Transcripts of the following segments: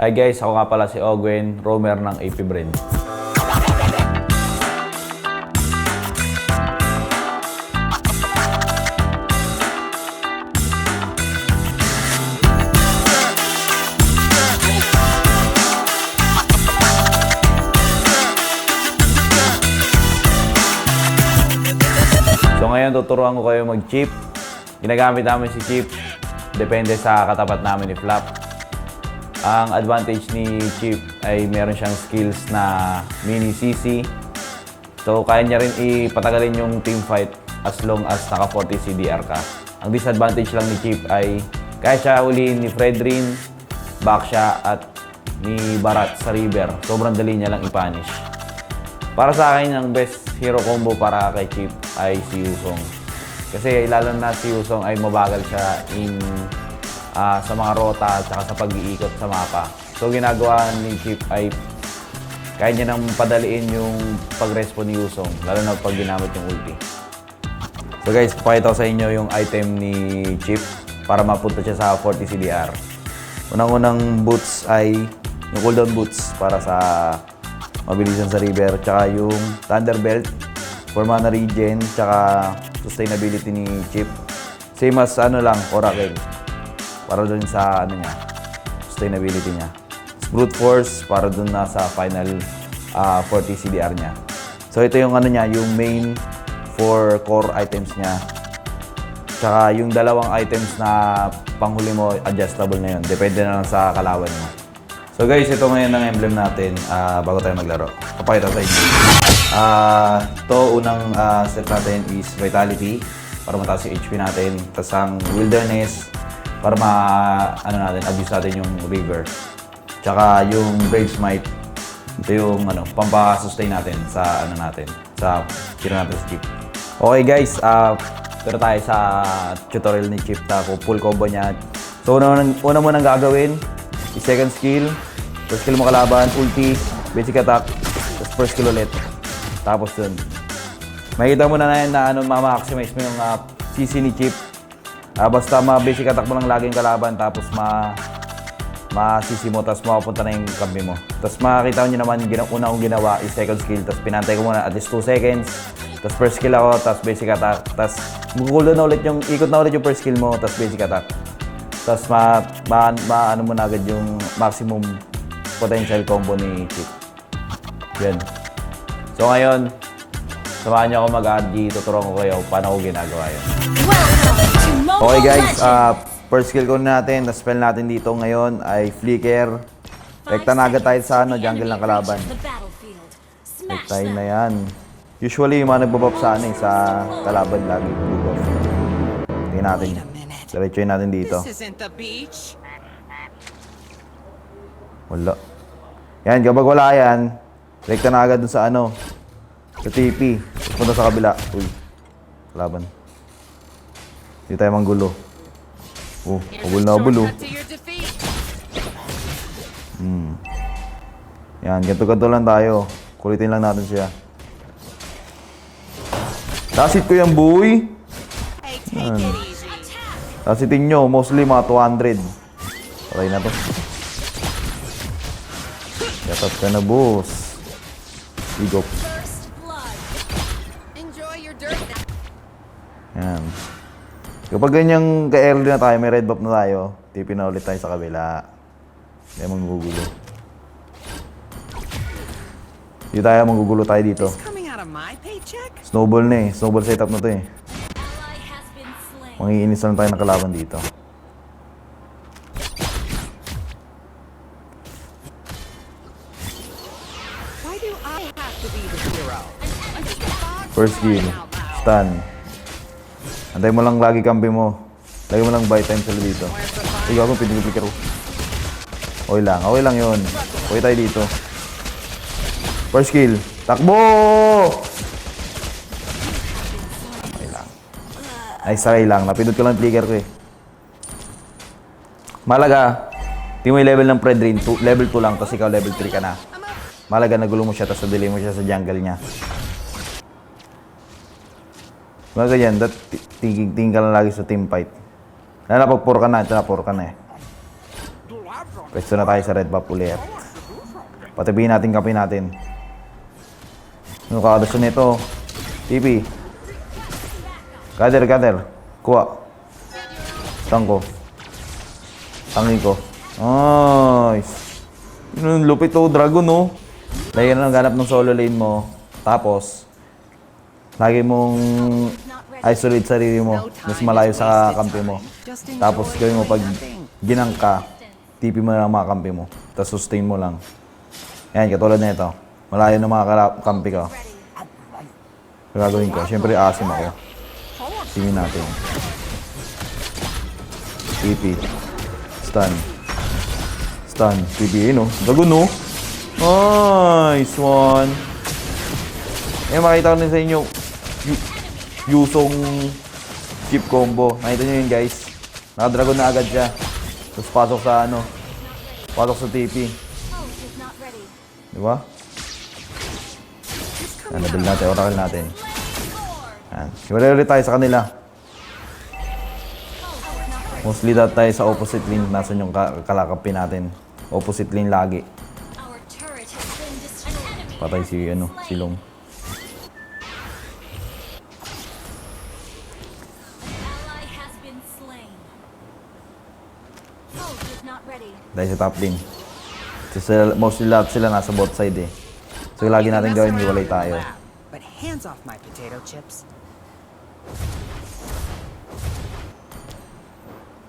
Hi guys, ako nga pala si Ogwen, roamer ng AP Brand. So ngayon tuturuan ko kayo mag-chip. Ginagamit namin si chip. Depende sa katapat namin ni Flap. Ang advantage ni Chip ay meron siyang skills na mini CC. So kaya niya rin ipatagalin yung team fight as long as naka 40 CDR ka. Ang disadvantage lang ni Chip ay kaya siya ulihin ni Fredrin, Baksha at ni Barat sa River. Sobrang dali niya lang i-punish. Para sa akin, ang best hero combo para kay Chip ay si Yusong. Kasi lalo na si Yusong ay mabagal siya in ah, sa mga rota at sa pag-iikot sa mapa. So ginagawa ni Chip ay kaya niya nang padaliin yung pag-respawn ni Yusong, lalo na pag ginamit yung ulti. So guys, papakita ko sa inyo yung item ni Chip para mapunta siya sa 40 CDR. Unang-unang boots ay yung cooldown boots para sa mabilisan sa river, tsaka yung Thunderbelt for mana regen, tsaka sustainability ni Chip. Same as ano lang, Oracle. Para dun sa ano niya, sustainability niya. Brute Force para dun na sa final ah, 40 CDR niya. So ito yung ano niya, yung main for core items niya. Tsaka yung dalawang items na panghuli mo, adjustable na yun. Depende na lang sa kalawan mo. So guys, ito ngayon ang emblem natin ah, bago tayo maglaro. Papakita sa inyo. Ah, ito unang ah, set natin is Vitality para mataas yung HP natin. Tapos ang Wilderness para ma ano natin, abuse natin yung River. Tsaka yung Brave Smite ito yung ano, pampa-sustain natin sa ano natin, sa tira natin sa chip. Okay guys, ah pero tayo sa tutorial ni Chip na full combo niya. So una, una mo nang gagawin, is second skill, first skill mo kalaban, ulti, basic attack, tapos first skill ulit. Tapos dun. Makikita mo na na yan na ano, ma-maximize mo yung ah, CC ni Chip. Ah, basta ma-basic attack mo lang laging kalaban, tapos ma masisi mo, tapos mapapunta na yung kambi mo. Tapos makakita nyo naman, gina, una kong ginawa is second skill, tapos pinantay ko muna at least 2 seconds. Tapos first skill ako, tapos basic attack. Tapos magkukulo na ulit yung, ikot na ulit yung first skill mo, tapos basic attack. Tapos ma, ma, ma ano mo na agad yung maximum potential combo ni Chip. Yan. So ngayon, samahan niyo ako mag-RG, tuturuan ko kayo paano ko ginagawa yun. Okay guys, uh, first skill ko natin, na spell natin dito ngayon ay Flicker. Rekta na agad tayo sa ano, jungle ng kalaban. Rekta na yan. Usually, yung mga nagbabuff sa ano eh, sa kalaban lagi blue buff. Tingnan natin. Diretso natin dito. Wala. Yan, kapag wala yan, rekta na agad dun sa ano, sa TP. Punta sa kabila. Uy, kalaban. Hindi tayo manggulo. Oh, Here's kabul a na kabul oh. defeat. Yan, ganito-ganito lang tayo. Kulitin lang natin siya. Tasit ko yung it easy. Tasitin nyo, mostly mga 200. Patay na to. Yatat ka na, boss. Igop. Yan. Kapag ganyang ka-early na tayo, may red buff na tayo, tipin na ulit tayo sa kabila. Hindi magugulo. Hindi tayo magugulo tayo dito. Snowball na eh. Snowball setup na to eh. Mangiinis lang tayo ng kalaban dito. Why do I have to be the hero? I'm just a fox First loud. Stun. Antay mo lang lagi kampi mo. Lagi mo lang buy time sa dito. Ay, gago, pinigil ko. Okay lang, okay lang yun. Okay tayo dito. First skill. Takbo! Okay lang. Ay, sakay lang. Napindot ko lang trigger ko eh. Malaga, di mo yung level ng Predrin, level 2 lang, tapos ikaw level 3 ka na. Malaga, nagulo mo siya, tapos nadili mo siya sa jungle niya. Mga ganyan, that, tingin, ka lang lagi sa team fight. Lalo na pag 4 ka na, ito na 4 ka na eh. Pwesto na tayo sa red buff ulit. Patibihin natin kape natin. Ano kakadas nito? TP. Gather, gather. Kuha. Tangko. Tangi ko. Nice. Yun lupit oh, dragon oh. Lagi na ganap ng solo lane mo. Tapos, lagi mong isolate sarili mo. Mas malayo sa kampi mo. Tapos gawin mo pag ginang ka, TP mo na lang mga kampi mo. Tapos sustain mo lang. Yan, katulad na ito. Malayo na mga kampi ko. Gagawin ko, syempre asim ako. Singin natin. TP. Stun. Stun. TP, no? Dago, no? Nice one. Eh, makita ko din sa inyo. Yu- Yusong chip combo. Nakita nyo yun, guys. Nakadragon na agad siya. Tapos pasok sa ano. Pasok sa TP. Di ba? Yan, nabil natin. Oracle natin. Yan. Ulit tayo sa kanila. Mostly dat tayo sa opposite lane. Nasaan yung ka- kalakapin natin. Opposite lane lagi. Patay si ano, si Long. Dahil sa top lane. So, sila, mostly lahat sila nasa bot side eh. So lagi natin gawin, hiwalay tayo. But hands off my potato chips.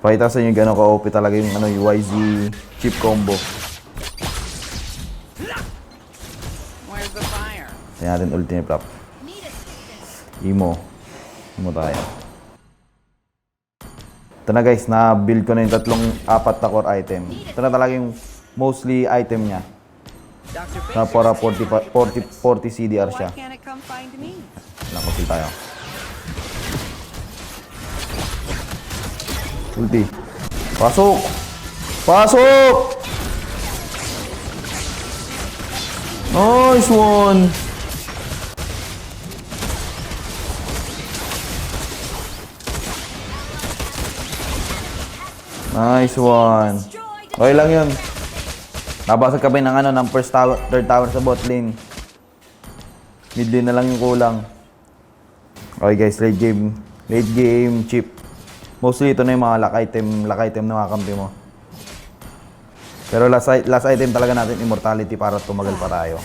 Pakita sa inyo gano'n ka-OP talaga yung ano, UIZ chip combo. Where's the fire? Kaya natin ultimate flop. Imo. Imo tayo. Ito na guys, na-build ko na yung tatlong apat na core item. Ito na talaga yung mostly item niya. Na para says 40, you're pa- 40, 40 CDR siya. Nakusil tayo. Ulti. Pasok! Pasok! Nice one! Nice one. Okay lang yun. Nabasag kami ng ano, ng first tower, third tower sa bot lane. Mid lane na lang yung kulang. Okay guys, late game. Late game chip. Mostly ito na yung mga lock item, lock item na mga kampi mo. Pero last, last item talaga natin, immortality para tumagal pa tayo.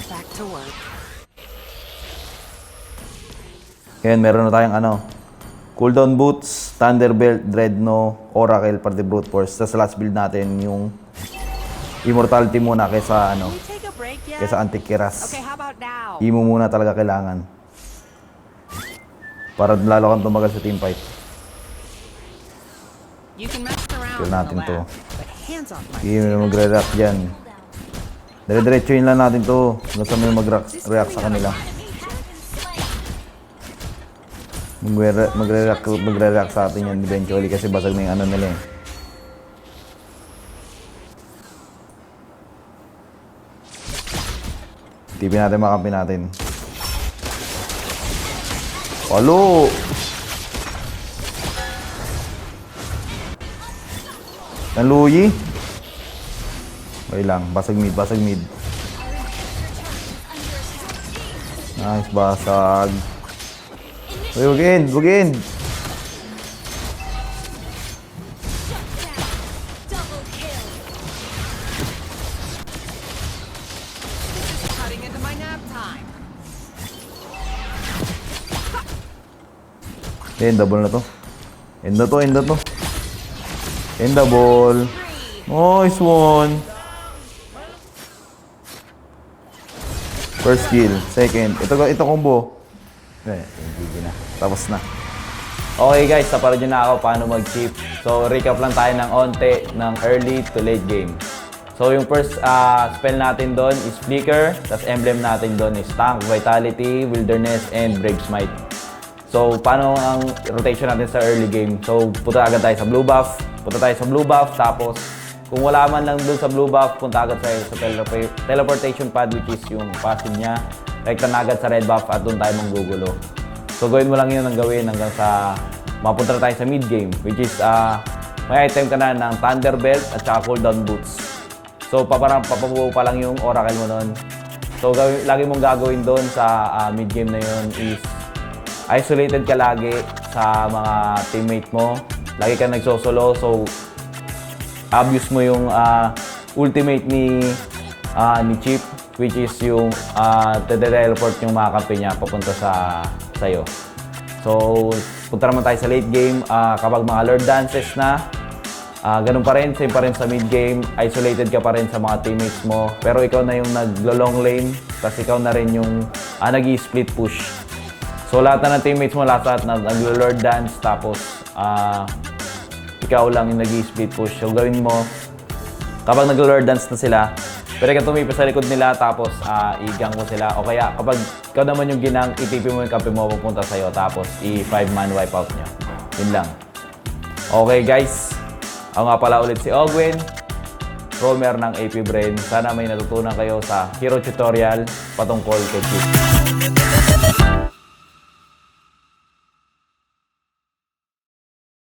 Ngayon, meron na tayong ano, cooldown boots, thunderbelt, dreadno, oracle, para the brute force. Tapos last build natin yung immortality muna kaysa ano, kaysa antikiras. Okay? Imo muna talaga kailangan. Para lalo kang tumagal sa team fight. Kill natin to. Hindi mo magre-react dyan. Dire-diretsuin lang natin to. Hanggang sa may mag-react sa kanila. Magre-react magre-react sa atin yan eventually kasi basag na yung ano nila eh. Tipin natin makampi natin. Palo! Ang luyi. Okay lang, basag mid, basag mid. Nice, basag. Uy, wag in, wag in. End double na to. End na to, end na to. End double. Nice one. First kill. Second. Ito, ito combo. Eh, hindi na. Tapos na. Okay guys, naparad nyo na ako paano mag-chip. So, recap lang tayo ng onte ng early to late game. So, yung first ah, spell natin doon is Flicker. Tapos emblem natin doon is Tank, Vitality, Wilderness, and Brave Smite. So, paano ang rotation natin sa early game? So, punta agad tayo sa blue buff. Punta tayo sa blue buff. Tapos, kung wala man lang dun sa blue buff, punta agad tayo sa telepo- teleportation pad which is yung passive niya. Rekta na agad sa red buff at doon tayo manggugulo. So, gawin mo lang yun ang gawin hanggang sa mapunta tayo sa mid game which is ah may item ka na ng Thunderbelt at saka cooldown boots. So, paparang papabuo pa lang yung oracle mo nun. So, gawin, lagi mong gagawin doon sa ah, mid-game na yun is isolated ka lagi sa mga teammate mo. Lagi ka nagsosolo. So, abuse mo yung ah, ultimate ni ah, ni Chip which is yung uh, teleport yung mga kampi niya papunta sa sa'yo. So, punta naman tayo sa late game. Ah, kapag mga Lord Dances na, ah, ganun pa rin, same pa rin sa mid game. Isolated ka pa rin sa mga teammates mo. Pero ikaw na yung naglo-long lane, tapos ikaw na rin yung ah, nag-split push. So, lahat na ng teammates mo, lahat na naglo-Lord Dance, tapos ah, ikaw lang yung nag-split push. So, gawin mo, kapag nag-lord dance na sila, pwede ka tumipis sa likod nila tapos ah, igang mo sila. O kaya kapag ikaw naman yung ginang, itipi mo yung kampi mo pupunta sa'yo tapos i-5 man wipeout nyo. Yun lang. Okay guys, ako nga pala ulit si Ogwin, roamer ng AP Brain. Sana may natutunan kayo sa hero tutorial patungkol kay Chip.